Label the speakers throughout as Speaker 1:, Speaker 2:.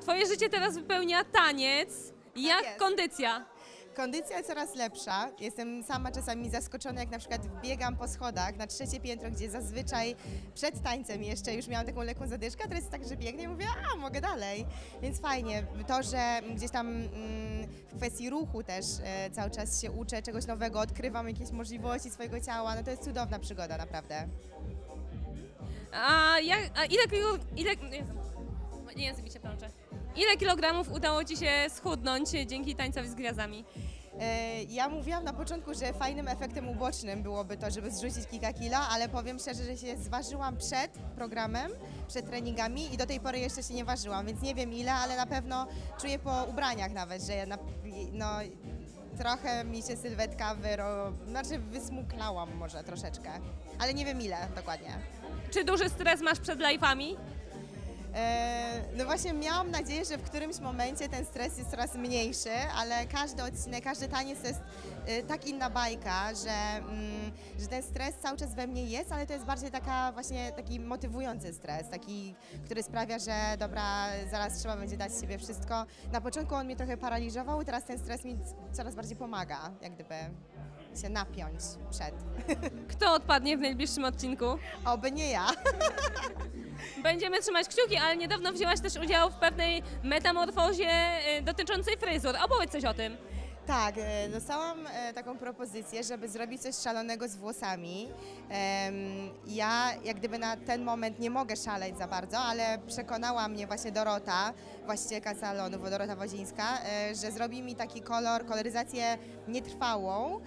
Speaker 1: Twoje życie teraz wypełnia taniec. Jak
Speaker 2: jest.
Speaker 1: kondycja?
Speaker 2: Kondycja coraz lepsza. Jestem sama czasami zaskoczona, jak na przykład biegam po schodach na trzecie piętro, gdzie zazwyczaj przed tańcem jeszcze już miałam taką lekką zadyszkę, a teraz jest tak, że biegnę i mówię, a mogę dalej. Więc fajnie. To, że gdzieś tam mm, w kwestii ruchu też e, cały czas się uczę czegoś nowego, odkrywam jakieś możliwości swojego ciała, no to jest cudowna przygoda, naprawdę.
Speaker 1: A, jak, a ile kilo... Ile, Jezu, nie mi się plącze. Ile kilogramów udało Ci się schudnąć dzięki tańcowi z gwiazdami?
Speaker 2: E, Ja mówiłam na początku, że fajnym efektem ubocznym byłoby to, żeby zrzucić kilka kilo, ale powiem szczerze, że się zważyłam przed programem, przed treningami i do tej pory jeszcze się nie ważyłam, więc nie wiem ile, ale na pewno czuję po ubraniach nawet, że ja na, no, trochę mi się sylwetka wyro... znaczy wysmuklałam może troszeczkę, ale nie wiem ile dokładnie.
Speaker 1: Czy duży stres masz przed live'ami?
Speaker 2: E, No właśnie miałam nadzieję, że w którymś momencie ten stres jest coraz mniejszy, ale każdy odcinek, każdy taniec to jest e, tak inna bajka, że, mm, że ten stres cały czas we mnie jest, ale to jest bardziej taka właśnie taki motywujący stres, taki, który sprawia, że dobra, zaraz trzeba będzie dać siebie wszystko. Na początku on mnie trochę paraliżował, teraz ten stres mi coraz bardziej pomaga, jak gdyby się napiąć przed.
Speaker 1: Kto odpadnie w najbliższym odcinku?
Speaker 2: Oby nie ja.
Speaker 1: Będziemy trzymać kciuki, ale niedawno wzięłaś też udział w pewnej metamorfozie e, dotyczącej fryzur. Opowiedz coś o tym.
Speaker 2: Tak, e, dostałam e, taką propozycję, żeby zrobić coś szalonego z włosami. Ja jak gdyby na ten moment nie mogę szaleć za bardzo, ale przekonała mnie właśnie Dorota, właścicielka salonu, Dorota Wozińska, e, że zrobi mi taki kolor, koloryzację nietrwałą,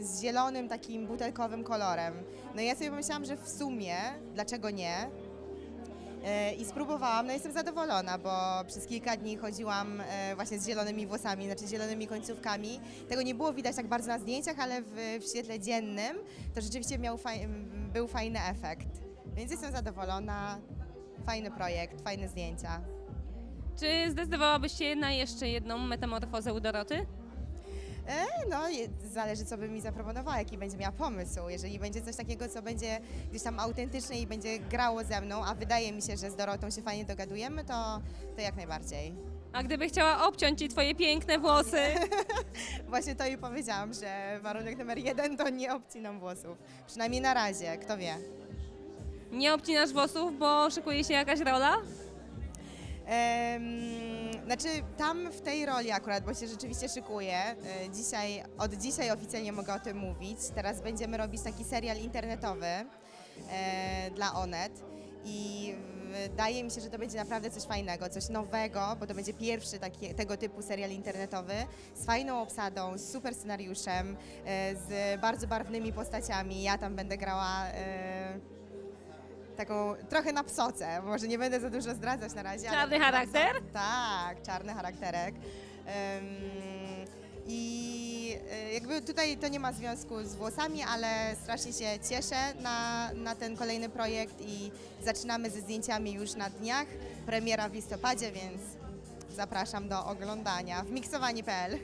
Speaker 2: z zielonym takim butelkowym kolorem. No i ja sobie pomyślałam, że w sumie, dlaczego nie? E, I spróbowałam, no jestem zadowolona, bo przez kilka dni chodziłam e, właśnie z zielonymi włosami, znaczy zielonymi końcówkami. Tego nie było widać tak bardzo na zdjęciach, ale w, w świetle dziennym to rzeczywiście miał faj, był fajny efekt. Więc jestem zadowolona, fajny projekt, fajne zdjęcia.
Speaker 1: Czy zdecydowałabyś się na jeszcze jedną metamorfozę u Doroty?
Speaker 2: No, zależy co by mi zaproponowała, jaki będzie miała pomysł. Jeżeli będzie coś takiego, co będzie gdzieś tam autentyczne i będzie grało ze mną, a wydaje mi się, że z Dorotą się fajnie dogadujemy, to, to jak najbardziej.
Speaker 1: A gdyby chciała obciąć Ci Twoje piękne włosy,
Speaker 2: Właśnie to jej powiedziałam, że warunek numer jeden to nie obcinam włosów. Przynajmniej na razie, kto wie.
Speaker 1: nie obcinasz włosów, bo szykuje się jakaś rola?
Speaker 2: Em, znaczy tam w tej roli akurat, bo się rzeczywiście szykuję. e, Dzisiaj, od dzisiaj oficjalnie mogę o tym mówić. Teraz będziemy robić taki serial internetowy e, dla Onet. I wydaje mi się, że to będzie naprawdę coś fajnego, coś nowego, bo to będzie pierwszy taki, tego typu serial internetowy z fajną obsadą, z super scenariuszem, e, z bardzo barwnymi postaciami. Ja tam będę grała e, taką trochę na psoce, może nie będę za dużo zdradzać na razie. ale
Speaker 1: Czarny
Speaker 2: na
Speaker 1: charakter?
Speaker 2: pso- Tak, czarny charakterek. I e, jakby tutaj to nie ma związku z włosami, ale strasznie się cieszę na, na ten kolejny projekt i zaczynamy ze zdjęciami już na dniach. Premiera w listopadzie, więc zapraszam do oglądania w miksowani.pl.